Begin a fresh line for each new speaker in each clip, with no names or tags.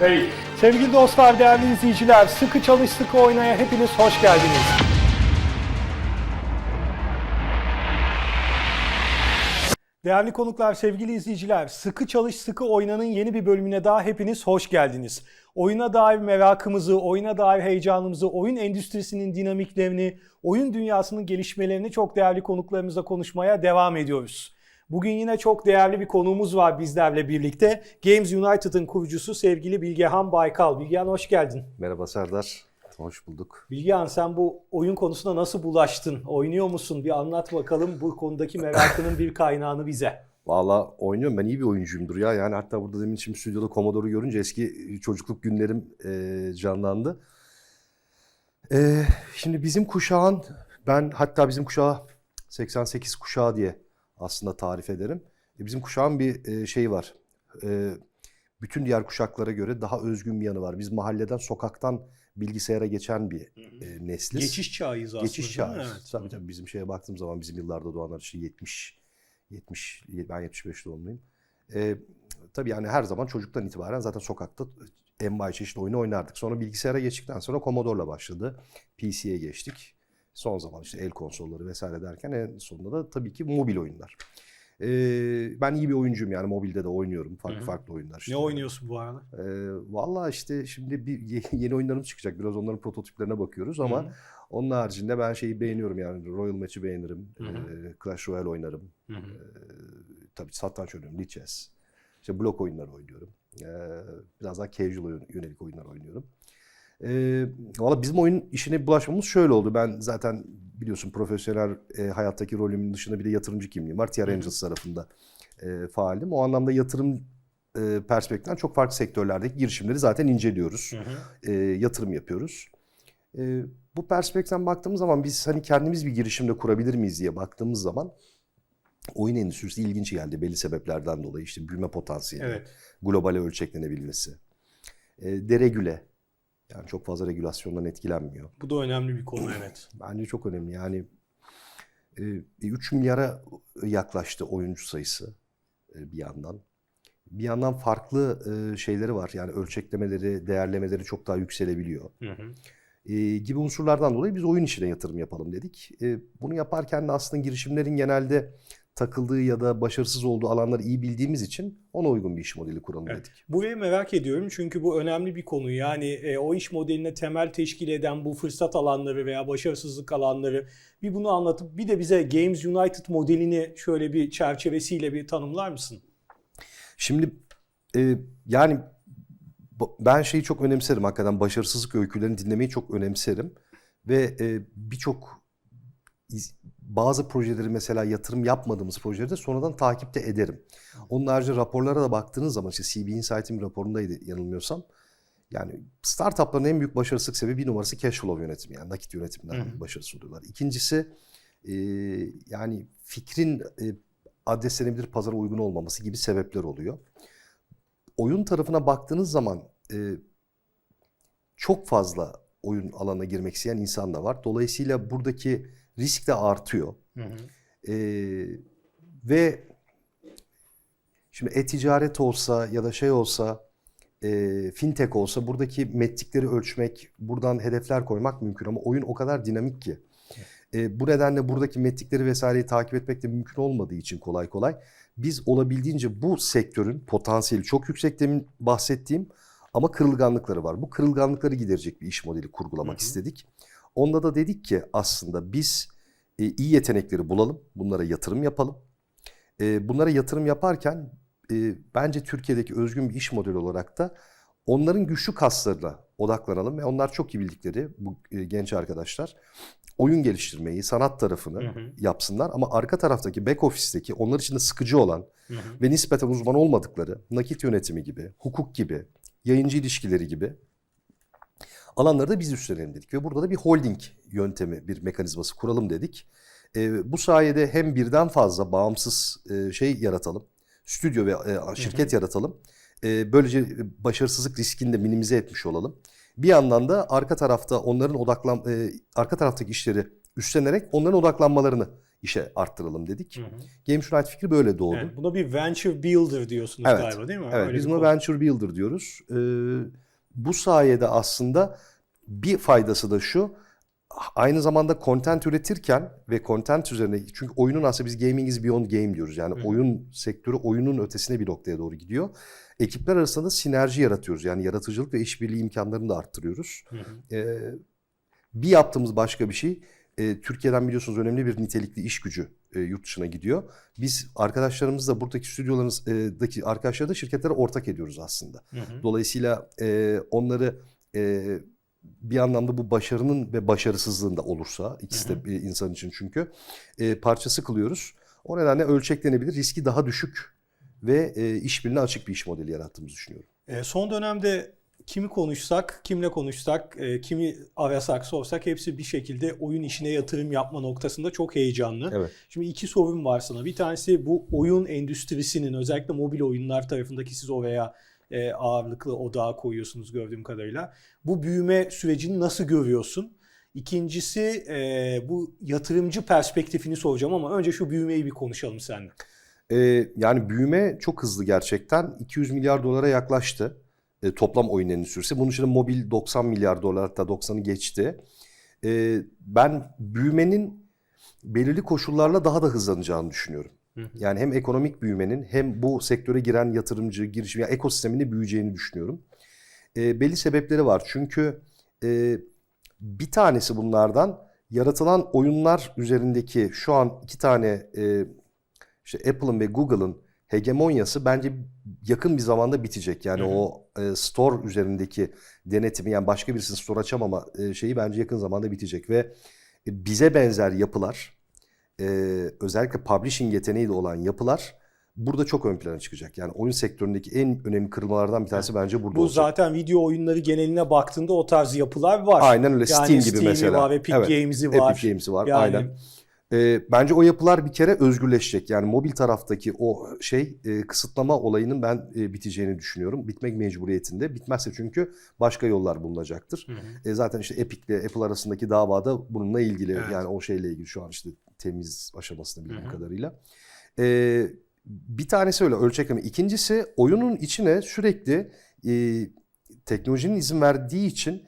Serdar Bey. 3, 2, 1, kayıt.
Sevgili dostlar, değerli izleyiciler, sıkı çalış sıkı oynaya hepiniz hoş geldiniz. Değerli konuklar, sevgili izleyiciler, Sıkı Çalış Sıkı Oynanın yeni bir bölümüne daha hepiniz hoş geldiniz. Oyuna dair merakımızı, oyuna dair heyecanımızı, oyun endüstrisinin dinamiklerini, oyun dünyasının gelişmelerini çok değerli konuklarımızla konuşmaya devam ediyoruz. Bugün yine çok değerli bir konuğumuz var bizlerle birlikte. Games United'ın kurucusu sevgili Bilgehan Baykal. Bilgehan hoş geldin.
Merhaba Serdar. Hoş bulduk.
Bilgehan sen bu oyun konusuna nasıl bulaştın? Oynuyor musun? Bir anlat bakalım bu konudaki merakının bir kaynağını bize.
Valla oynuyorum. Ben iyi bir oyuncuyumdur ya. Yani hatta burada demin için stüdyoda Commodore'u görünce eski çocukluk günlerim e, canlandı. E, şimdi bizim kuşağın, ben hatta bizim kuşağı 88 kuşağı diye aslında tarif ederim. E, bizim kuşağın bir e, şeyi var. E, bütün diğer kuşaklara göre daha özgün bir yanı var. Biz mahalleden, sokaktan bilgisayara geçen bir e, nesliz.
Geçiş çağıyız aslında.
Geçiş
değil mi?
çağı.
Evet.
Tabii tabii bizim şeye baktığım zaman bizim yıllarda doğanlar işte 70 70 ben 75 doğumluyum. Ee, tabii yani her zaman çocuktan itibaren zaten sokakta envai çeşit oyunu oynardık. Sonra bilgisayara geçtikten sonra Commodore'la başladı. PC'ye geçtik. Son zaman işte el konsolları vesaire derken en sonunda da tabii ki mobil oyunlar. Ee, ben iyi bir oyuncuyum yani mobilde de oynuyorum farklı
Hı hı.
farklı oyunlar. işte.
Ne oynuyorsun bu arada?
Ee, Valla işte şimdi bir ye- yeni oyunlarımız çıkacak. Biraz onların prototiplerine bakıyoruz ama
Hı hı.
onun haricinde ben şeyi beğeniyorum yani Royal Match'i beğenirim.
Hı hı.
Ee, Clash Royale oynarım.
Hı hı.
Ee, tabii satranç oynuyorum. Lichess. İşte blok oyunları oynuyorum. Ee, biraz daha casual yönelik oyunlar oynuyorum. Ee, Valla bizim oyun işine bulaşmamız şöyle oldu. Ben zaten biliyorsun profesyonel e, hayattaki rolümün dışında bir de yatırımcı kimliğim var. TR. Angels tarafında e, faalim. O anlamda yatırım e, perspektiften çok farklı sektörlerdeki girişimleri zaten inceliyoruz.
Hı hı.
E, yatırım yapıyoruz. E, bu perspektiften baktığımız zaman biz hani kendimiz bir girişimde kurabilir miyiz diye baktığımız zaman oyun endüstrisi ilginç geldi belli sebeplerden dolayı. işte büyüme potansiyeli,
Evet.
globale ölçeklenebilmesi, e, deregüle. Yani çok fazla regülasyondan etkilenmiyor.
Bu da önemli bir konu evet.
Bence çok önemli. Yani e, 3 milyara yaklaştı oyuncu sayısı e, bir yandan. Bir yandan farklı e, şeyleri var. Yani ölçeklemeleri, değerlemeleri çok daha yükselebiliyor.
Hı hı.
E, gibi unsurlardan dolayı biz oyun işine yatırım yapalım dedik. E, bunu yaparken de aslında girişimlerin genelde takıldığı ya da başarısız olduğu alanları iyi bildiğimiz için ona uygun bir iş modeli kuralım
Evet.
dedik.
Burayı merak ediyorum çünkü bu önemli bir konu. Yani e, o iş modeline temel teşkil eden bu fırsat alanları veya başarısızlık alanları bir bunu anlatıp bir de bize Games United modelini şöyle bir çerçevesiyle bir tanımlar mısın?
Şimdi e, yani ben şeyi çok önemserim hakikaten başarısızlık öykülerini dinlemeyi çok önemserim ve e, birçok bazı projeleri mesela yatırım yapmadığımız projeleri de sonradan takipte ederim. Onun harici raporlara da baktığınız zaman işte CB Insight'in raporundaydı yanılmıyorsam. Yani startupların en büyük başarısızlık sebebi bir numarası cash flow yönetimi yani nakit yönetiminden
Hı hı.
başarısız oluyorlar. İkincisi e, yani fikrin e, adreslenebilir pazara uygun olmaması gibi sebepler oluyor. Oyun tarafına baktığınız zaman e, çok fazla oyun alanına girmek isteyen insan da var. Dolayısıyla buradaki risk de artıyor.
Hı hı.
E, ve şimdi e-ticaret olsa ya da şey olsa e, fintech olsa buradaki metrikleri ölçmek, buradan hedefler koymak mümkün ama oyun o kadar dinamik ki. E, bu nedenle buradaki metrikleri vesaireyi takip etmek de mümkün olmadığı için kolay kolay biz olabildiğince bu sektörün potansiyeli çok yüksek demin bahsettiğim ama kırılganlıkları var. Bu kırılganlıkları giderecek bir iş modeli kurgulamak
Hı hı.
istedik. Onda da dedik ki aslında biz e, iyi yetenekleri bulalım, bunlara yatırım yapalım. E, bunlara yatırım yaparken e, bence Türkiye'deki özgün bir iş modeli olarak da onların güçlü kaslarına odaklanalım ve onlar çok iyi bildikleri bu e, genç arkadaşlar oyun geliştirmeyi, sanat tarafını
Hı hı.
yapsınlar ama arka taraftaki back office'teki onlar için de sıkıcı olan
Hı hı.
ve nispeten uzman olmadıkları nakit yönetimi gibi, hukuk gibi, yayıncı ilişkileri gibi alanları da biz üstlenelim dedik. Ve burada da bir holding yöntemi, bir mekanizması kuralım dedik. Ee, bu sayede hem birden fazla bağımsız e, şey yaratalım, stüdyo ve e, şirket yaratalım. E, böylece başarısızlık riskini de minimize etmiş olalım. Bir yandan da arka tarafta onların odaklan, e, arka taraftaki işleri üstlenerek onların odaklanmalarını işe arttıralım dedik.
Hı hı.
Games Unite fikri böyle doğdu.
Evet, buna bir venture builder diyorsunuz
Evet.
galiba değil mi?
Evet,
Öyle
biz buna. Venture Builder diyoruz. Ee, bu sayede aslında bir faydası da şu. Aynı zamanda content üretirken ve content üzerine çünkü oyunun aslında biz gaming is beyond game diyoruz. Yani
Hı.
oyun sektörü oyunun ötesine bir noktaya doğru gidiyor. Ekipler arasında da sinerji yaratıyoruz. Yani yaratıcılık ve işbirliği imkanlarını da arttırıyoruz.
Hı hı.
Ee, bir yaptığımız başka bir şey e, Türkiye'den biliyorsunuz önemli bir nitelikli iş gücü e, yurt dışına gidiyor. Biz arkadaşlarımızla buradaki stüdyolarımızdaki arkadaşları da şirketlere ortak ediyoruz aslında.
Hı hı.
Dolayısıyla e, onları e, bir anlamda bu başarının ve başarısızlığında olursa ikisi de
Hı
insan için çünkü e, parçası kılıyoruz. O nedenle ölçeklenebilir, riski daha düşük ve e, işbirliğine açık bir iş modeli yarattığımızı düşünüyorum.
E, son dönemde kimi konuşsak, kimle konuşsak, e, kimi arasak, sorsak hepsi bir şekilde oyun işine yatırım yapma noktasında çok heyecanlı.
Evet.
Şimdi iki sorum var sana. Bir tanesi bu oyun endüstrisinin özellikle mobil oyunlar tarafındaki siz oraya e, ağırlıklı odağa koyuyorsunuz gördüğüm kadarıyla. Bu büyüme sürecini nasıl görüyorsun? İkincisi e, bu yatırımcı perspektifini soracağım ama önce şu büyümeyi bir konuşalım seninle.
Ee, yani büyüme çok hızlı gerçekten. 200 milyar dolara yaklaştı e, toplam oyun endüstrisi. Bunun içinde mobil 90 milyar dolar hatta 90'ı geçti. Ee, ben büyümenin belirli koşullarla daha da hızlanacağını düşünüyorum. Yani hem ekonomik büyümenin hem bu sektöre giren yatırımcı, girişim, yani ekosisteminde büyüyeceğini düşünüyorum. Ee, belli sebepleri var. Çünkü e, bir tanesi bunlardan yaratılan oyunlar üzerindeki şu an iki tane e, işte Apple'ın ve Google'ın hegemonyası bence yakın bir zamanda bitecek. Yani
Hı hı.
o e, store üzerindeki denetimi yani başka birisinin store açamama e, şeyi bence yakın zamanda bitecek ve e, bize benzer yapılar e, özellikle publishing yeteneği de olan yapılar burada çok ön plana çıkacak. Yani oyun sektöründeki en önemli kırılmalardan bir tanesi bence burada
Bu
olacak.
zaten video oyunları geneline baktığında o tarz yapılar var.
Aynen öyle.
Yani
Steam gibi
Steam'i
mesela.
var, Epic
Evet.
Games'i var.
Epic Games'i var.
Yani-
Aynen. Ee, bence o yapılar bir kere özgürleşecek. Yani mobil taraftaki o şey e, kısıtlama olayının ben e, biteceğini düşünüyorum. Bitmek mecburiyetinde. Bitmezse çünkü başka yollar bulunacaktır.
Hı hı.
E, zaten işte Epic ile Apple arasındaki davada bununla ilgili
Evet.
yani o şeyle ilgili şu an işte temiz aşamasında bildiğim
Hı hı.
kadarıyla. E, bir tanesi öyle ölçekleme. İkincisi oyunun içine sürekli e, teknolojinin izin verdiği için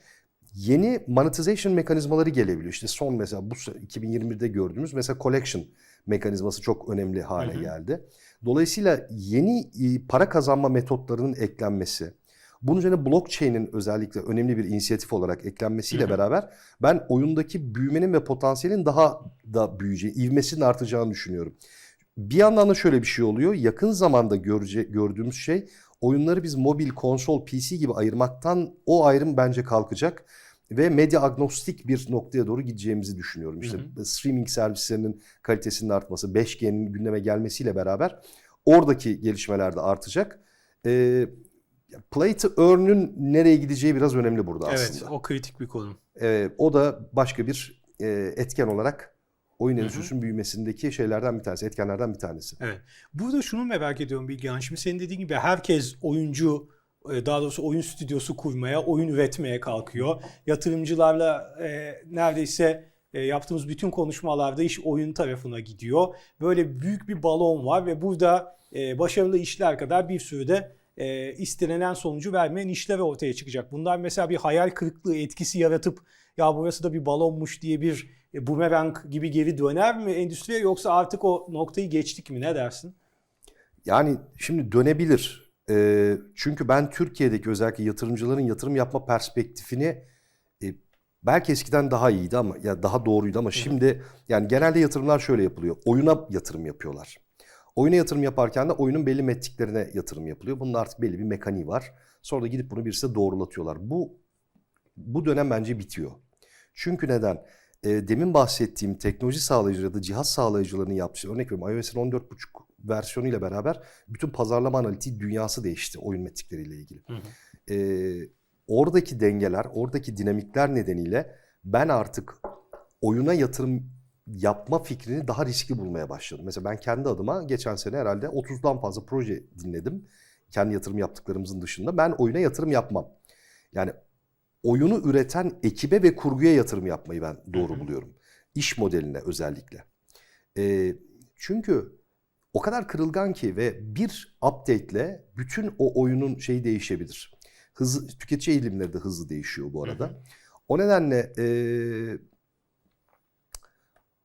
yeni monetization mekanizmaları gelebiliyor. İşte son mesela bu se- 2021'de gördüğümüz mesela collection mekanizması çok önemli hale
Hı hı.
geldi. Dolayısıyla yeni e, para kazanma metotlarının eklenmesi, bunun üzerine blockchain'in özellikle önemli bir inisiyatif olarak eklenmesiyle
Hı hı.
beraber ben oyundaki büyümenin ve potansiyelin daha da büyüyeceği, ivmesinin artacağını düşünüyorum. Bir yandan da şöyle bir şey oluyor. Yakın zamanda görece, gördüğümüz şey oyunları biz mobil, konsol, PC gibi ayırmaktan o ayrım bence kalkacak ve medya agnostik bir noktaya doğru gideceğimizi düşünüyorum. İşte
Hı
streaming servislerinin kalitesinin artması, 5G'nin gündeme gelmesiyle beraber oradaki gelişmeler de artacak. Ee, play to earn'ün nereye gideceği biraz önemli burada
Evet,
aslında.
o kritik bir konu.
Ee, o da başka bir e, etken olarak oyun endüstrisinin büyümesindeki şeylerden bir tanesi, etkenlerden bir tanesi.
Evet. Burada şunu merak ediyorum Bilgehan. Şimdi senin dediğin gibi herkes oyuncu, e, daha doğrusu oyun stüdyosu kurmaya, oyun üretmeye kalkıyor. Yatırımcılarla e, neredeyse e, yaptığımız bütün konuşmalarda iş oyun tarafına gidiyor. Böyle büyük bir balon var ve burada e, başarılı işler kadar bir sürü de e, istenilen sonucu vermeyen işler ortaya çıkacak. Bunlar mesela bir hayal kırıklığı etkisi yaratıp ya burası da bir balonmuş diye bir e, bumerang gibi geri döner mi endüstriye yoksa artık o noktayı geçtik mi ne dersin?
Yani şimdi dönebilir. Ee, çünkü ben Türkiye'deki özellikle yatırımcıların yatırım yapma perspektifini e, belki eskiden daha iyiydi ama ya daha doğruydu ama şimdi yani genelde yatırımlar şöyle yapılıyor. Oyuna yatırım yapıyorlar. Oyuna yatırım yaparken de oyunun belli metriklerine yatırım yapılıyor. Bunun artık belli bir mekaniği var. Sonra da gidip bunu birisi doğrulatıyorlar. Bu bu dönem bence bitiyor. Çünkü neden? E, demin bahsettiğim teknoloji sağlayıcıları ya da cihaz sağlayıcılarının yaptığı örnek veriyorum iOS'in 14.5 versiyonuyla beraber bütün pazarlama analitiği dünyası değişti oyun metrikleriyle ilgili.
Hı hı.
E, oradaki dengeler, oradaki dinamikler nedeniyle ben artık oyuna yatırım yapma fikrini daha riskli bulmaya başladım. Mesela ben kendi adıma geçen sene herhalde 30'dan fazla proje dinledim. Kendi yatırım yaptıklarımızın dışında. Ben oyuna yatırım yapmam. Yani oyunu üreten ekibe ve kurguya yatırım yapmayı ben doğru
Hı hı.
buluyorum. İş modeline özellikle. E, çünkü o kadar kırılgan ki ve bir update'le bütün o oyunun şeyi değişebilir. Hızı, tüketici eğilimleri de hızlı değişiyor bu arada.
Hı hı.
O nedenle e,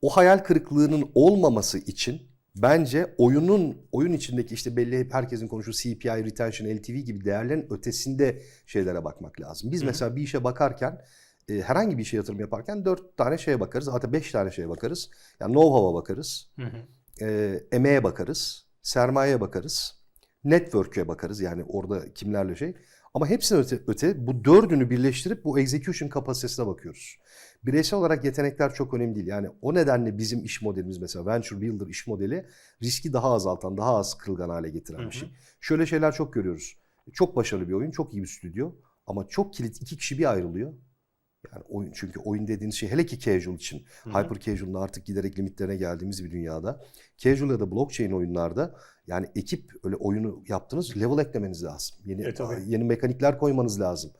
o hayal kırıklığının olmaması için bence oyunun oyun içindeki işte belli herkesin konuştuğu CPI, retention, LTV gibi değerlerin ötesinde şeylere bakmak lazım. Biz
Hı
mesela bir işe bakarken e, herhangi bir işe yatırım yaparken dört tane şeye bakarız. Hatta beş tane şeye bakarız. Yani know-how'a bakarız.
Hı hı.
e, emeğe bakarız. Sermayeye bakarız. Network'e bakarız. Yani orada kimlerle şey. Ama hepsine öte, öte bu dördünü birleştirip bu execution kapasitesine bakıyoruz. Bireysel olarak yetenekler çok önemli değil. Yani o nedenle bizim iş modelimiz mesela Venture Builder iş modeli riski daha azaltan, daha az kırılgan hale getiren
Hı hı.
bir şey. Şöyle şeyler çok görüyoruz. Çok başarılı bir oyun, çok iyi bir stüdyo ama çok kilit iki kişi bir ayrılıyor. Yani oyun çünkü oyun dediğiniz şey hele ki casual için.
Hı hı.
Hyper casual'ın artık giderek limitlerine geldiğimiz bir dünyada. Casual ya da blockchain oyunlarda yani ekip öyle oyunu yaptınız level eklemeniz lazım. Yeni
E, tabii.
yeni mekanikler koymanız lazım.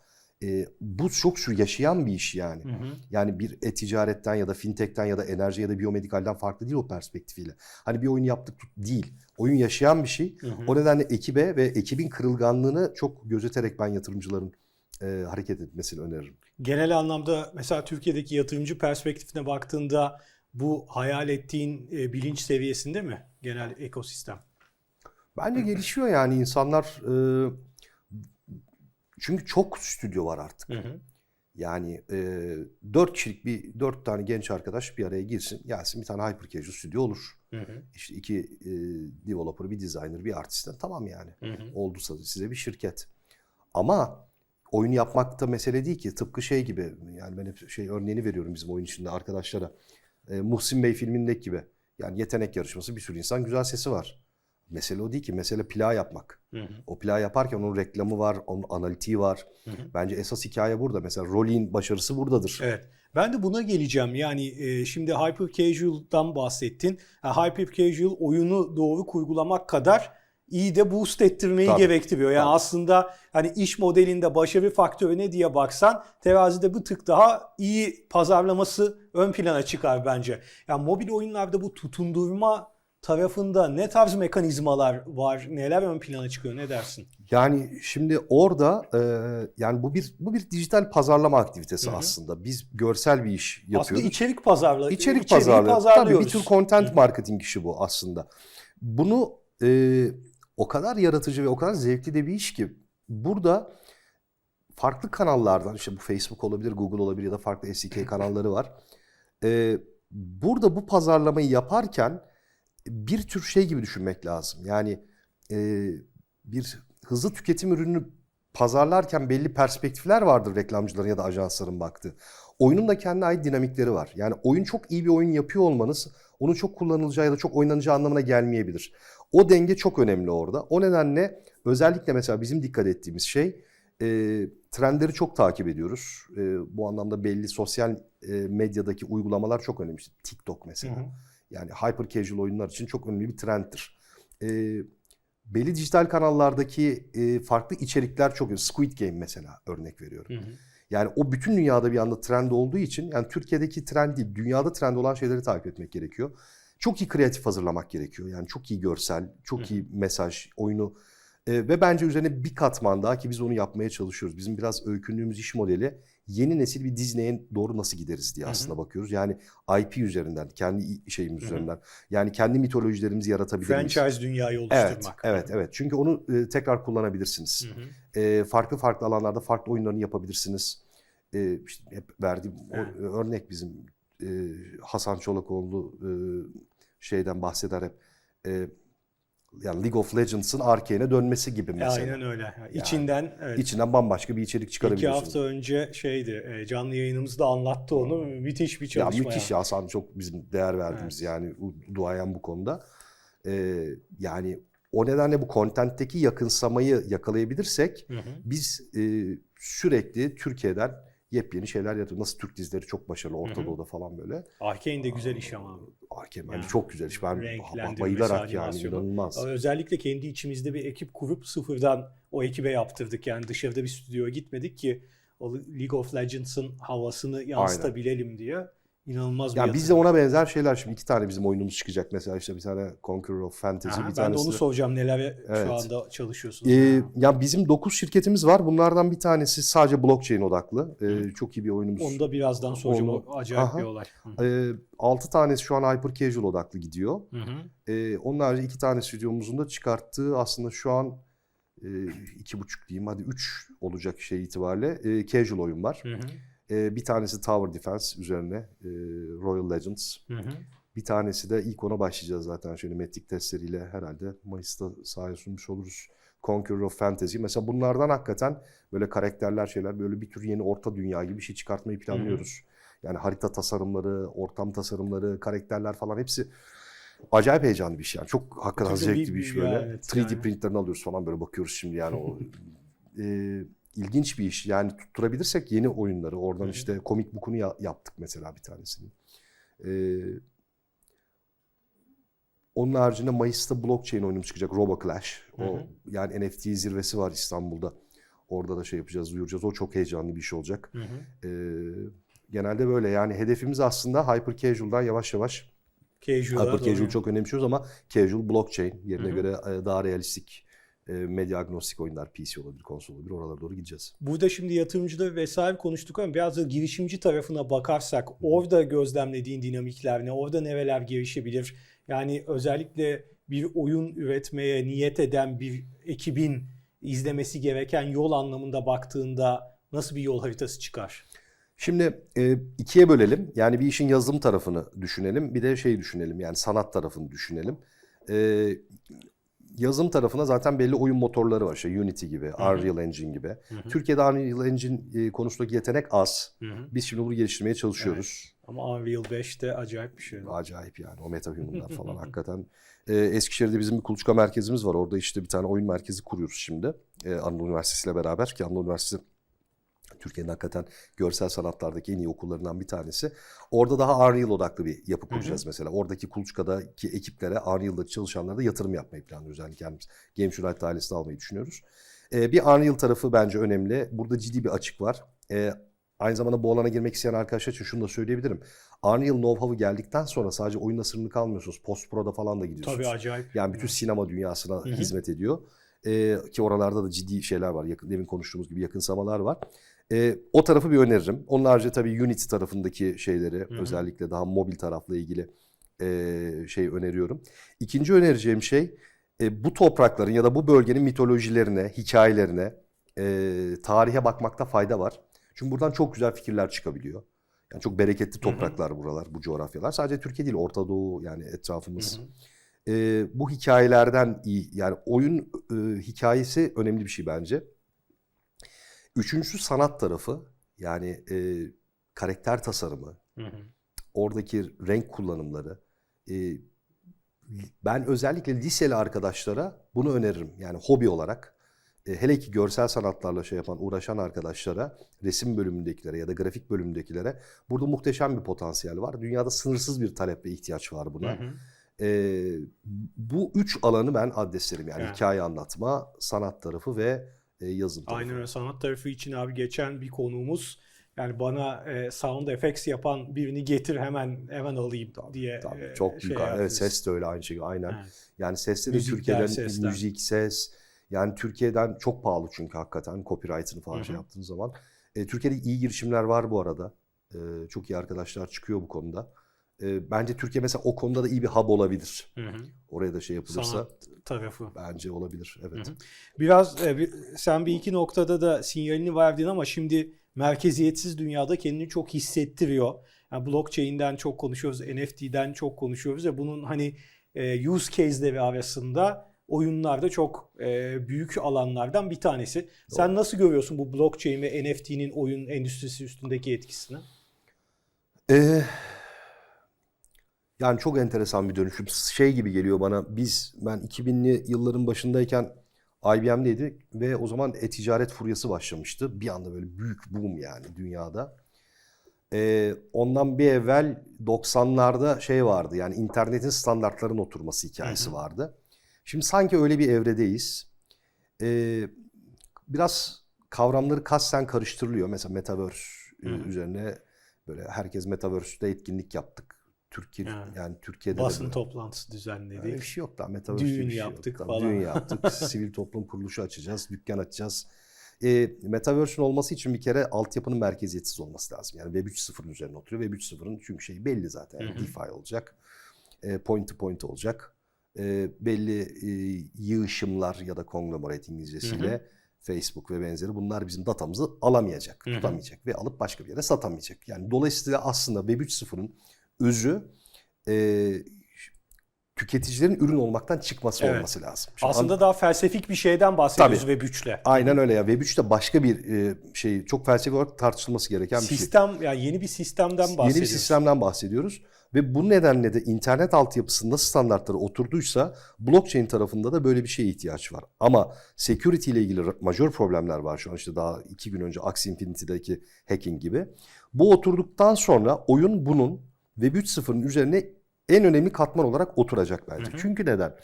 Ee, bu çok şu yaşayan bir iş yani.
Hı hı.
Yani bir e-ticaretten ya da fintech'ten ya da enerji ya da biyomedikalden farklı değil o perspektifiyle. Hani bir oyun yaptık değil. Oyun yaşayan bir şey.
Hı hı.
O nedenle ekibe ve ekibin kırılganlığını çok gözeterek ben yatırımcıların e, hareket etmesini öneririm.
Genel anlamda mesela Türkiye'deki yatırımcı perspektifine baktığında bu hayal ettiğin e, bilinç seviyesinde mi genel ekosistem?
Bence gelişiyor yani insanlar e, çünkü çok stüdyo var artık.
Hı hı.
Yani e, dört kişilik bir dört tane genç arkadaş bir araya girsin, gelsin bir tane hyper casual stüdyo olur.
Hı hı.
İşte iki e, developer, bir designer, bir artistten tamam yani.
Hı hı.
Oldu size bir şirket. Ama oyun yapmakta mesele değil ki. Tıpkı şey gibi yani ben hep şey örneğini veriyorum bizim oyun içinde arkadaşlara. E, Muhsin Bey filmindeki gibi. Yani yetenek yarışması bir sürü insan güzel sesi var. Mesele o değil ki. Mesele plağı yapmak.
Hı hı.
O plağı yaparken onun reklamı var, onun analitiği var.
Hı hı.
Bence esas hikaye burada. Mesela Rolling başarısı buradadır.
Evet. Ben de buna geleceğim. Yani e, şimdi Hyper Casual'dan bahsettin. Hyper Casual oyunu doğru kurgulamak kadar iyi de boost ettirmeyi
Tabii.
gerektiriyor. Yani
Tabii.
aslında hani iş modelinde başarı faktörü ne diye baksan terazide bir tık daha iyi pazarlaması ön plana çıkar bence. Yani mobil oyunlarda bu tutundurma tarafında ne tarz mekanizmalar var? Neler ön plana çıkıyor? Ne dersin?
Yani şimdi orada e, yani bu bir bu bir dijital pazarlama aktivitesi
Hı hı.
aslında. Biz görsel bir iş yapıyoruz.
Aslında içerik pazarlığı.
İçerik pazarlığı. Tabii bir tür content marketing işi bu aslında. Bunu e, o kadar yaratıcı ve o kadar zevkli de bir iş ki burada farklı kanallardan işte bu Facebook olabilir, Google olabilir ya da farklı SDK kanalları var. E, burada bu pazarlamayı yaparken bir tür şey gibi düşünmek lazım. Yani e, bir hızlı tüketim ürünü pazarlarken belli perspektifler vardır reklamcıların ya da ajansların baktığı. Oyunun da kendine ait dinamikleri var. Yani oyun çok iyi bir oyun yapıyor olmanız onun çok kullanılacağı ya da çok oynanacağı anlamına gelmeyebilir. O denge çok önemli orada. O nedenle özellikle mesela bizim dikkat ettiğimiz şey e, trendleri çok takip ediyoruz. E, bu anlamda belli sosyal e, medyadaki uygulamalar çok önemli. TikTok mesela.
Hı hı.
Yani hyper casual oyunlar için çok önemli bir trendtir. E, belli dijital kanallardaki e, farklı içerikler çok önemli. Squid Game mesela örnek veriyorum.
Hı hı.
Yani o bütün dünyada bir anda trend olduğu için yani Türkiye'deki trend değil, dünyada trend olan şeyleri takip etmek gerekiyor. Çok iyi kreatif hazırlamak gerekiyor. Yani çok iyi görsel, çok iyi mesaj, oyunu e, ve bence üzerine bir katman daha ki biz onu yapmaya çalışıyoruz. Bizim biraz öykündüğümüz iş modeli yeni nesil bir Disney'e doğru nasıl gideriz diye aslında bakıyoruz. Yani IP üzerinden, kendi şeyimiz
Hı hı.
üzerinden. Yani kendi mitolojilerimizi yaratabilir miyiz?
Franchise dünyayı
Evet,
oluşturmak.
evet, evet. Çünkü onu e, tekrar kullanabilirsiniz. E, farklı farklı alanlarda farklı oyunlarını yapabilirsiniz. E, işte hep verdiğim o
Evet.
örnek bizim e, Hasan Çolakoğlu e, şeyden bahseder hep. E, yani League of Legends'ın Arkane'e dönmesi gibi mesela.
Aynen öyle. İçinden evet.
İçinden bambaşka bir içerik
İki
çıkarabiliyorsunuz.
hafta önce şeydi e, canlı yayınımızda anlattı onu. Müthiş bir
Ya
çalışma.
müthiş ya Hasan çok bizim değer verdiğimiz yani u- duayen bu konuda. Ee, yani o nedenle bu content'teki yakınsamayı yakalayabilirsek
Hı hı.
biz e, sürekli Türkiye'den yepyeni şeyler yaratıyoruz. Nasıl Türk dizileri çok başarılı Orta. Doğu'da falan böyle.
Arkane de güzel iş ama.
Bence
Yani
çok güzel iş. Ben bayılarak yani inanılmaz.
Özellikle kendi içimizde bir ekip kurup sıfırdan o ekibe yaptırdık. Yani dışarıda bir stüdyoya gitmedik ki o League of Legends'ın havasını yansıtabilelim diye. İnanılmaz bir
Yani
yatırım.
bizde ona benzer şeyler şimdi iki tane bizim oyunumuz çıkacak mesela işte bir tane Conqueror of Fantasy
Aha,
bir
ben de
tanesi
onu soracağım. Neler
Evet.
şu anda çalışıyorsunuz?
Ee, ya bizim 9 şirketimiz var. Bunlardan bir tanesi sadece blockchain odaklı. Ee, çok iyi bir oyunumuz.
Onu da birazdan soracağım.
Onu-
acayip
Aha.
bir olay. Hı
Ee, 6 tanesi şu an hyper casual odaklı gidiyor.
hı. hı.
Ee, onun harici iki tane stüdyomuzun da çıkarttığı aslında şu an e, iki buçuk diyeyim hadi üç olacak şey itibariyle e, casual oyun var.
Hı hı.
E, bir tanesi Tower Defense üzerine e, Royal Legends.
Hı hı.
Bir tanesi de ilk ona başlayacağız zaten şöyle metrik testleriyle herhalde Mayıs'ta sahaya sunmuş oluruz. Conqueror of Fantasy. Mesela bunlardan hakikaten böyle karakterler şeyler böyle bir tür yeni orta dünya gibi bir şey çıkartmayı planlıyoruz. Yani harita tasarımları, ortam tasarımları, karakterler falan hepsi acayip heyecanlı bir iş yani. Çok hakikaten
Çok
zevkli bir iş böyle.
ya, evet,
3D
yani.
printlerini alıyoruz falan böyle bakıyoruz şimdi yani o e, ilginç bir iş. Yani tutturabilirsek yeni oyunları oradan işte komik bukunu ya- yaptık mesela bir tanesini. E, onun haricinde Mayıs'ta blockchain oyunum çıkacak. Robo Clash. O
Hı hı.
yani NFT zirvesi var İstanbul'da. Orada da şey yapacağız, duyuracağız. O çok heyecanlı bir iş olacak.
Hı hı.
Ee, genelde böyle yani hedefimiz aslında hyper casual'dan yavaş yavaş
Casual'a
hyper casual çok önemsiyoruz ama casual blockchain yerine
Hı hı.
göre e, daha realistik medya agnostik oyunlar PC olabilir, konsol olabilir. Oralara doğru gideceğiz.
Burada şimdi yatırımcıda vesaire konuştuk ama biraz da girişimci tarafına bakarsak orada gözlemlediğin dinamikler ne? Orada nereler gelişebilir? Yani özellikle bir oyun üretmeye niyet eden bir ekibin izlemesi gereken yol anlamında baktığında nasıl bir yol haritası çıkar?
Şimdi e, ikiye bölelim. Yani bir işin yazılım tarafını düşünelim. Bir de şey düşünelim yani sanat tarafını düşünelim. E, yazılım tarafına zaten belli oyun motorları var. İşte Unity gibi, Unreal Engine gibi.
hı.
Türkiye'de Unreal Engine e, konusundaki yetenek az.
Hı hı.
Biz şimdi bunu geliştirmeye çalışıyoruz.
Ama Unreal 5 de acayip bir şey.
Acayip yani o metahumanlar falan hakikaten. Ee, Eskişehir'de bizim bir kuluçka merkezimiz var. Orada işte bir tane oyun merkezi kuruyoruz şimdi. Ee, Anadolu Üniversitesi ile beraber ki Anadolu Üniversitesi Türkiye'nin hakikaten görsel sanatlardaki en iyi okullarından bir tanesi. Orada daha Unreal odaklı bir yapı kuracağız mesela. Oradaki kuluçkadaki ekiplere, Unreal'daki çalışanlara da yatırım yapmayı planlıyoruz. Yani kendimiz Games United ailesini almayı düşünüyoruz. Ee, bir Unreal tarafı bence önemli. Burada ciddi bir açık var. Ee, aynı zamanda bu alana girmek isteyen arkadaşlar için şunu da söyleyebilirim. Unreal know-how'ı geldikten sonra sadece oyunla sınırlı kalmıyorsunuz. Post Pro'da falan da gidiyorsunuz.
Tabii acayip.
Yani bütün sinema dünyasına
hı.
hizmet ediyor. Ee, ki oralarda da ciddi şeyler var. Yakın, demin konuştuğumuz gibi yakınsamalar var. Ee, o tarafı bir öneririm. Onun harici tabii Unity tarafındaki şeyleri
hı.
özellikle daha mobil tarafla ilgili e, şey öneriyorum. İkinci önereceğim şey e, bu toprakların ya da bu bölgenin mitolojilerine, hikayelerine, e, tarihe bakmakta fayda var. Çünkü buradan çok güzel fikirler çıkabiliyor. Yani çok bereketli topraklar buralar, bu coğrafyalar. Sadece Türkiye değil, Orta Doğu yani etrafımız.
Hı hı.
Ee, bu hikayelerden iyi, yani oyun e, hikayesi önemli bir şey bence. Üçüncüsü sanat tarafı, yani e, karakter tasarımı,
Hı hı.
oradaki renk kullanımları. E, ben özellikle liseli arkadaşlara bunu öneririm. Yani hobi olarak. E, hele ki görsel sanatlarla şey yapan, uğraşan arkadaşlara, resim bölümündekilere ya da grafik bölümündekilere burada muhteşem bir potansiyel var. Dünyada sınırsız bir talep ve ihtiyaç var buna.
Hı hı.
Ee, bu üç alanı ben adreslerim yani
Evet.
hikaye anlatma, sanat tarafı ve e, tarafı.
Aynen öyle. Sanat tarafı için abi geçen bir konuğumuz yani bana e, sound effects yapan birini getir hemen hemen alayım diye
Tabii,
e,
çok
şey
büyük. evet
yaptınız.
ses de öyle aynı şekilde aynen.
Evet.
Yani seste de Türkiye'den
sesler.
müzik, ses. Yani Türkiye'den çok pahalı çünkü hakikaten copyright'ını falan
Hı
şey yaptığın zaman. E, Türkiye'de iyi girişimler var bu arada. E, çok iyi arkadaşlar çıkıyor bu konuda. E, bence Türkiye mesela o konuda da iyi bir hub olabilir.
Hı hı.
Oraya da şey yapılırsa
Sanat tarafı.
bence olabilir. Evet.
Hı hı. Biraz e, bir- sen bir iki noktada da sinyalini verdin ama şimdi merkeziyetsiz dünyada kendini çok hissettiriyor. Yani blockchain'den çok konuşuyoruz, NFT'den çok konuşuyoruz ve bunun hani e, use case'leri arasında oyunlarda çok e, büyük alanlardan bir tanesi. Sen nasıl görüyorsun bu blockchain ve NFT'nin oyun endüstrisi üstündeki etkisini?
Ee, yani çok enteresan bir dönüşüm. Şey gibi geliyor bana. Biz ben 2000'li yılların başındayken IBM'deydik ve o zaman e-ticaret furyası başlamıştı. Bir anda böyle büyük boom yani dünyada. Ee, ondan bir evvel 90'larda şey vardı yani internetin standartların oturması hikayesi
Hı hı.
vardı. Şimdi sanki öyle bir evredeyiz. Ee, biraz kavramları kasten karıştırılıyor. Mesela Metaverse e,
Hı hı.
üzerine Böyle herkes Metaverse'de etkinlik yaptık. Türkiye
Ha.
yani Türkiye'de de
Basın
böyle.
toplantısı düzenledik.
Öyle bir şey yok daha Metaverse
Düğün
bir şey yok.
yaptık
Tabii
falan.
Düğün yaptık. Sivil toplum kuruluşu açacağız. Dükkan açacağız. E, Metaverse'ün olması için bir kere altyapının merkeziyetsiz olması lazım. Yani Web 3.0'ın üzerine oturuyor. Web 3.0'ın çünkü şeyi belli zaten. Yani. DeFi olacak. E, point to point olacak. E, belli e, yığışımlar ya da conglomerate İngilizcesiyle. Facebook ve benzeri bunlar bizim datamızı alamayacak, tutamayacak ve alıp başka bir yere satamayacak. Yani dolayısıyla aslında Web 3.0'ın özü e, tüketicilerin ürün olmaktan çıkması
Evet.
olması lazım. Şimdi
Aslında daha felsefik bir şeyden bahsediyoruz ve güçle.
Aynen öyle ya. Web 3 de başka bir e, şey çok felsefi olarak tartışılması gereken bir şey.
Sistem yani yeni bir sistemden bahsediyoruz.
Yeni bir sistemden bahsediyoruz. Ve bu nedenle de internet altyapısı nasıl standartları oturduysa blockchain tarafında da böyle bir şeye ihtiyaç var. Ama security ile ilgili major problemler var şu an işte daha iki gün önce Axie Infinity'deki hacking gibi. Bu oturduktan sonra oyun bunun Web 3.0'ın üzerine en önemli katman olarak oturacak bence.
Hı hı.
Çünkü neden?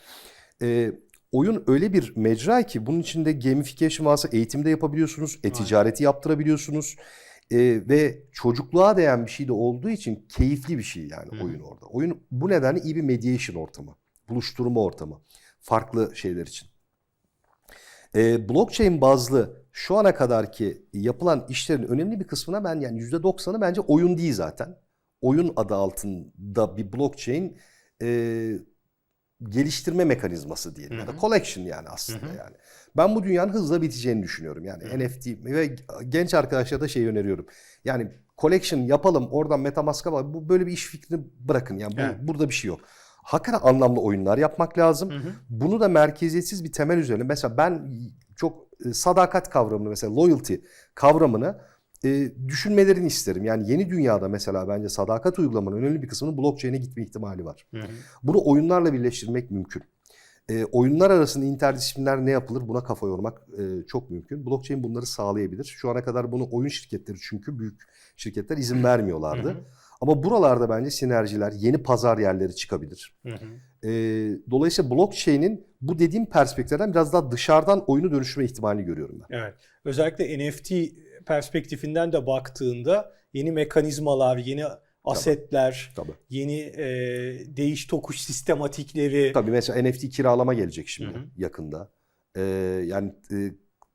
Ee, oyun öyle bir mecra ki bunun içinde gamification varsa eğitimde yapabiliyorsunuz, e-ticareti yaptırabiliyorsunuz. Ee, ve çocukluğa değen bir şey de olduğu için keyifli bir şey yani
Hı
oyun orada. Oyun bu nedenle iyi bir mediation ortamı, buluşturma ortamı farklı şeyler için. Ee, blockchain bazlı şu ana kadarki yapılan işlerin önemli bir kısmına ben yani %90'ı bence oyun değil zaten. Oyun adı altında bir blockchain e, geliştirme mekanizması diyelim ya da
Hı hı.
collection yani aslında
Hı hı.
yani. Ben bu dünyanın hızla biteceğini düşünüyorum. Yani
Hı hı.
NFT ve genç arkadaşlara da şey öneriyorum. Yani collection yapalım oradan Metamask'a bak. Bu böyle bir iş fikrini bırakın. Yani bu-
Evet.
burada bir şey yok. Hakikaten anlamlı oyunlar yapmak lazım.
Hı hı.
Bunu da merkeziyetsiz bir temel üzerine. Mesela ben çok e, sadakat kavramını mesela loyalty kavramını e, düşünmelerini isterim. Yani yeni dünyada mesela bence sadakat uygulamanın önemli bir kısmının blockchain'e gitme ihtimali var.
Hı hı.
Bunu oyunlarla birleştirmek mümkün. E, oyunlar arasında interdisipliner ne yapılır buna kafa yormak e, çok mümkün. Blockchain bunları sağlayabilir. Şu ana kadar bunu oyun şirketleri çünkü büyük şirketler izin vermiyorlardı.
Hı hı.
Ama buralarda bence sinerjiler, yeni pazar yerleri çıkabilir.
Hı hı.
E, dolayısıyla blockchain'in bu dediğim perspektiften biraz daha dışarıdan oyunu dönüşme ihtimalini görüyorum ben.
Evet. Özellikle NFT perspektifinden de baktığında yeni mekanizmalar, yeni asetler,
Tabii.
yeni e, değiş tokuş sistematikleri.
Tabii mesela NFT kiralama gelecek şimdi
Hı hı.
yakında. Ee, yani e,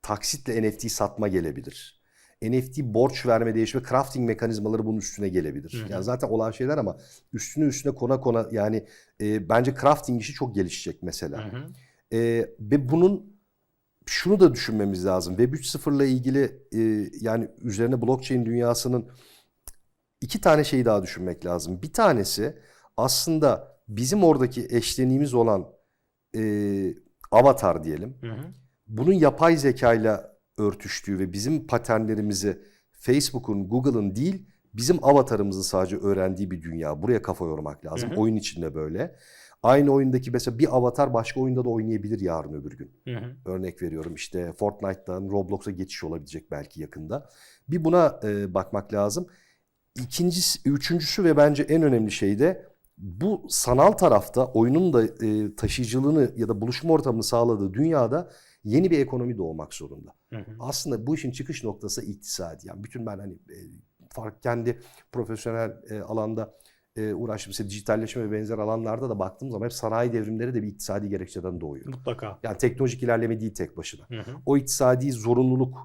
taksitle NFT satma gelebilir. NFT borç verme, değişme, crafting mekanizmaları bunun üstüne gelebilir.
Hı hı.
Yani zaten olan şeyler ama üstüne üstüne kona kona yani e, bence crafting işi çok gelişecek mesela. E, ve bunun şunu da düşünmemiz lazım. Web 3.0 ile ilgili e, yani üzerine blockchain dünyasının iki tane şeyi daha düşünmek lazım. Bir tanesi aslında bizim oradaki eşleniğimiz olan e, avatar diyelim.
Hı hı.
Bunun yapay zekayla örtüştüğü ve bizim paternlerimizi Facebook'un, Google'ın değil bizim avatarımızın sadece öğrendiği bir dünya. Buraya kafa yormak lazım.
Hı hı.
Oyun içinde böyle. Aynı oyundaki mesela bir avatar başka oyunda da oynayabilir yarın öbür gün.
Hı hı.
Örnek veriyorum işte Fortnite'dan Roblox'a geçiş olabilecek belki yakında. Bir buna e, bakmak lazım. İkincisi, üçüncüsü ve bence en önemli şey de bu sanal tarafta oyunun da e, taşıyıcılığını ya da buluşma ortamını sağladığı dünyada yeni bir ekonomi doğmak zorunda.
Hı hı.
Aslında bu işin çıkış noktası iktisadi. Yani bütün ben hani e, fark kendi profesyonel e, alanda e, uğraştım. Mesela dijitalleşme ve benzer alanlarda da baktığım zaman hep sanayi devrimleri de bir iktisadi gerekçeden doğuyor.
Mutlaka.
Yani teknolojik ilerleme değil tek başına.
Hı hı.
O iktisadi zorunluluk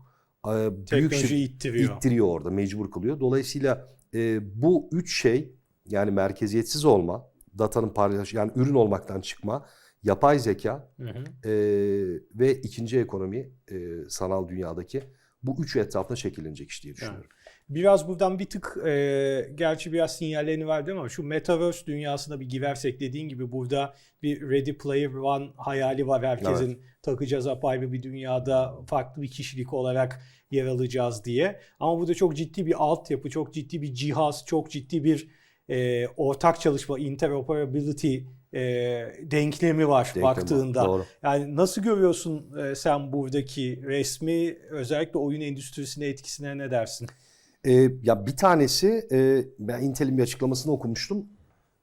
e, büyük
Teknoloji
şey
ittiriyor.
ittiriyor orada, mecbur kılıyor. Dolayısıyla e, bu üç şey yani merkeziyetsiz olma, datanın paylaş yani ürün olmaktan çıkma, yapay zeka
Hı hı.
e, ve ikinci ekonomi e, sanal dünyadaki bu üçü etrafında şekillenecek iş diye düşünüyorum.
Biraz buradan bir tık e, gerçi biraz sinyallerini verdi ama şu Metaverse dünyasına bir girersek dediğin gibi burada bir Ready Player One hayali var. Herkesin takacağız apayrı bir dünyada farklı bir kişilik olarak yer alacağız diye. Ama burada çok ciddi bir altyapı, çok ciddi bir cihaz, çok ciddi bir e, ortak çalışma, interoperability e, denklemi var
Denklem
baktığında.
Doğru.
Yani nasıl görüyorsun e, sen buradaki resmi özellikle oyun endüstrisine etkisine ne dersin?
E, ya bir tanesi e, ben Intel'in bir açıklamasını okumuştum.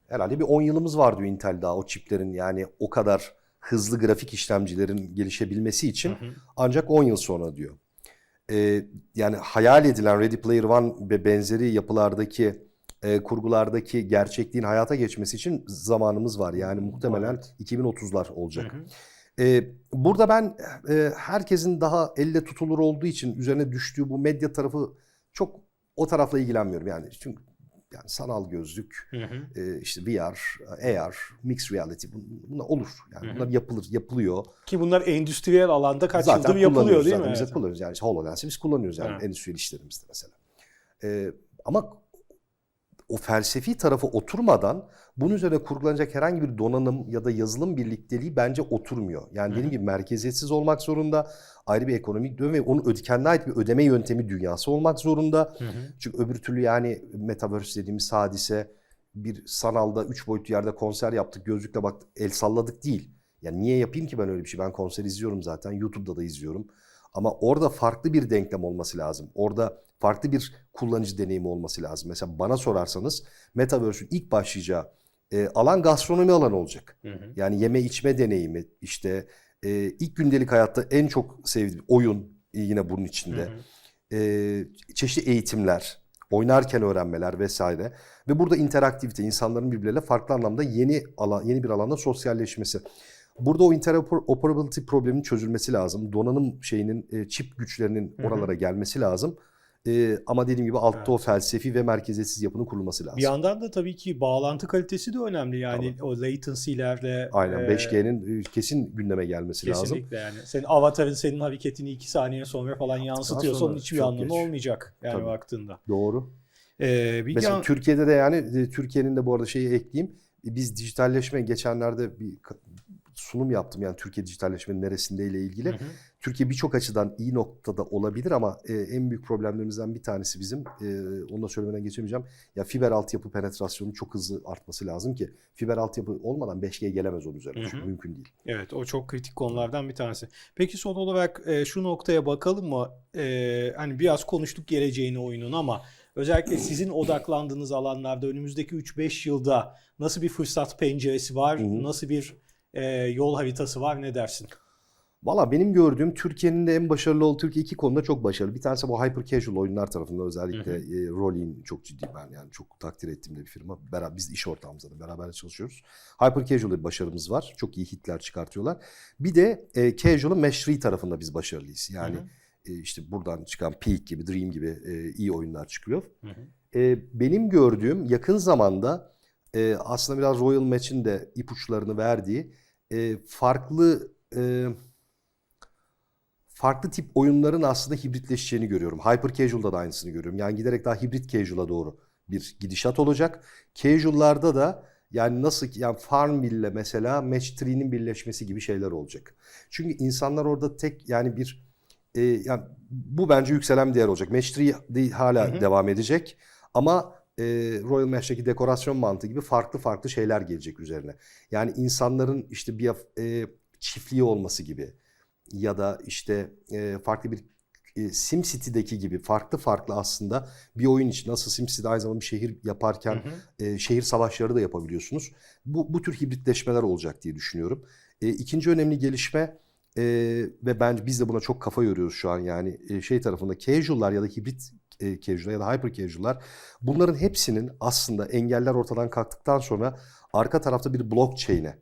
Herhalde bir 10 yılımız var diyor Intel daha o çiplerin yani o kadar hızlı grafik işlemcilerin gelişebilmesi için
Hı hı.
ancak 10 yıl sonra diyor. e, yani hayal edilen Ready Player One ve benzeri yapılardaki e, kurgulardaki gerçekliğin hayata geçmesi için zamanımız var. Yani muhtemelen 2030'lar olacak. E, burada ben e, herkesin daha elle tutulur olduğu için üzerine düştüğü bu medya tarafı çok o tarafla ilgilenmiyorum. Yani çünkü yani sanal gözlük, e, işte VR, AR, mixed reality bun- bunlar olur. Yani
Hı hı.
bunlar yapılır, yapılıyor.
Ki bunlar endüstriyel alanda kaç
Zaten
yıldır yapılıyor değil
zaten.
mi?
Biz de
Evet.
kullanıyoruz yani HoloLens'i biz kullanıyoruz yani
Evet.
endüstriyel işlerimizde mesela. Ee, ama o felsefi tarafı oturmadan bunun üzerine kurgulanacak herhangi bir donanım ya da yazılım birlikteliği bence oturmuyor. Yani dediğim gibi merkeziyetsiz olmak zorunda, ayrı bir ekonomik dönem ve onun öde, kendine ait bir ödeme yöntemi dünyası olmak zorunda.
Hı hı.
Çünkü öbür türlü yani Metaverse dediğimiz hadise bir sanalda üç boyutlu yerde konser yaptık, gözlükle bak el salladık değil. Yani niye yapayım ki ben öyle bir şey? Ben konser izliyorum zaten, YouTube'da da izliyorum. Ama orada farklı bir denklem olması lazım. Orada farklı bir kullanıcı deneyimi olması lazım. Mesela bana sorarsanız Metaverse'ün ilk başlayacağı e, alan gastronomi alanı olacak.
Hı hı.
Yani yeme içme deneyimi, işte e, ilk gündelik hayatta en çok sevdiğim oyun e, yine bunun içinde
Hı hı.
e, çeşitli eğitimler, oynarken öğrenmeler vesaire ve burada interaktivite, insanların birbirleriyle farklı anlamda yeni alan, yeni bir alanda sosyalleşmesi. Burada o interoperability probleminin çözülmesi lazım. Donanım şeyinin, e, çip güçlerinin oralara gelmesi lazım. E, ama dediğim gibi altta o felsefi ve merkeziyetsiz yapının kurulması lazım.
Bir yandan da tabii ki bağlantı kalitesi de önemli. Yani o latency'lerle
Aynen
e,
5G'nin e, kesin gündeme gelmesi lazım.
Kesinlikle yani. Senin avatarın senin hareketini iki saniye sonra falan yansıtıyorsa
sonra
onun hiçbir anlamı
geç.
olmayacak yani
Tabii.
baktığında.
Doğru.
Ee, bir
Mesela
yan-
Türkiye'de de yani e, Türkiye'nin de bu arada şeyi ekleyeyim. E, Biz dijitalleşme geçenlerde bir sunum yaptım yani Türkiye dijitalleşmenin neresindeyle ilgili.
Hı hı.
Türkiye birçok açıdan iyi noktada olabilir ama e, en büyük problemlerimizden bir tanesi bizim e, onu da söylemeden geçemeyeceğim. Ya fiber altyapı penetrasyonu çok hızlı artması lazım ki fiber altyapı olmadan 5G gelemez onun üzerine.
Hı hı.
Çünkü mümkün değil.
Evet o çok kritik konulardan bir tanesi. Peki son olarak e, şu noktaya bakalım mı? E, hani biraz konuştuk geleceğini oyunun ama özellikle sizin odaklandığınız alanlarda önümüzdeki 3-5 yılda nasıl bir fırsat penceresi var?
Hı hı.
Nasıl bir e, yol haritası var? Ne dersin?
Valla benim gördüğüm Türkiye'nin de en başarılı olduğu Türkiye iki konuda çok başarılı. Bir tanesi bu hyper casual oyunlar tarafında özellikle
Hı
e, Rolling çok ciddi ben yani çok takdir ettiğim de bir firma. Beraber, biz iş ortağımızla da beraber çalışıyoruz. Hyper casual'da bir başarımız var. Çok iyi hitler çıkartıyorlar. Bir de e, casual'ın meşri tarafında biz başarılıyız. Yani
Hı hı.
e, işte buradan çıkan Peak gibi, Dream gibi e, iyi oyunlar çıkıyor.
Hı hı.
E, benim gördüğüm yakın zamanda e, aslında biraz Royal Match'in de ipuçlarını verdiği e, farklı e, farklı tip oyunların aslında hibritleşeceğini görüyorum. Hyper Casual'da da aynısını görüyorum. Yani giderek daha hibrit casual'a doğru bir gidişat olacak. Casual'larda da yani nasıl ki yani Farmville'le mesela Match 3'nin birleşmesi gibi şeyler olacak. Çünkü insanlar orada tek yani bir e, yani bu bence yükselen bir değer olacak. Match 3 değil, hala
Hı hı.
devam edecek ama e, Royal Match'teki dekorasyon mantığı gibi farklı farklı şeyler gelecek üzerine. Yani insanların işte bir e, çiftliği olması gibi ya da işte e, farklı bir e, SimCity'deki gibi farklı farklı aslında bir oyun için nasıl SimCity'de aynı zamanda bir şehir yaparken
Hı hı.
e, şehir savaşları da yapabiliyorsunuz. Bu, bu tür hibritleşmeler olacak diye düşünüyorum. E, ikinci önemli gelişme e, ve bence biz de buna çok kafa yoruyoruz şu an yani e, şey tarafında casual'lar ya da hibrit e, casual'lar ya da hyper casual'lar bunların hepsinin aslında engeller ortadan kalktıktan sonra arka tarafta bir blockchain'e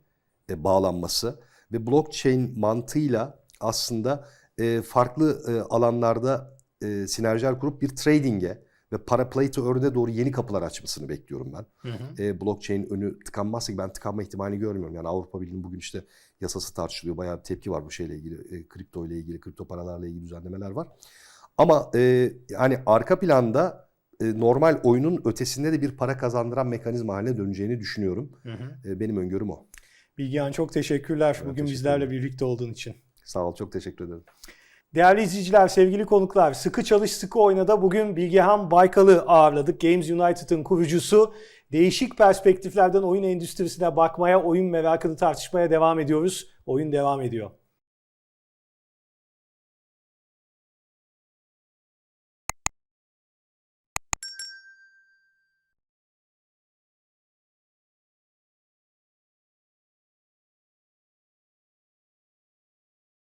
e, bağlanması ve blockchain mantığıyla aslında e, farklı e, alanlarda e, sinerjiler kurup bir trading'e ve para play to earn'e doğru yeni kapılar açmasını bekliyorum ben.
Hı hı.
E, blockchain önü tıkanmazsa ki ben tıkanma ihtimalini görmüyorum. Yani Avrupa Birliği'nin bugün işte yasası tartışılıyor. Bayağı bir tepki var bu şeyle ilgili. E, kripto ile ilgili, kripto paralarla ilgili düzenlemeler var. Ama e, yani arka planda e, normal oyunun ötesinde de bir para kazandıran mekanizma haline döneceğini düşünüyorum.
Hı hı.
E, benim öngörüm o.
Bilgehan çok teşekkürler
Evet,
bugün
teşekkür
bizlerle birlikte olduğun için.
Sağ ol, çok teşekkür ederim.
Değerli izleyiciler, sevgili konuklar, Sıkı Çalış Sıkı Oyna'da bugün Bilgehan Baykal'ı ağırladık. Games United'ın kurucusu. Değişik perspektiflerden oyun endüstrisine bakmaya, oyun merakını tartışmaya devam ediyoruz. Oyun devam ediyor.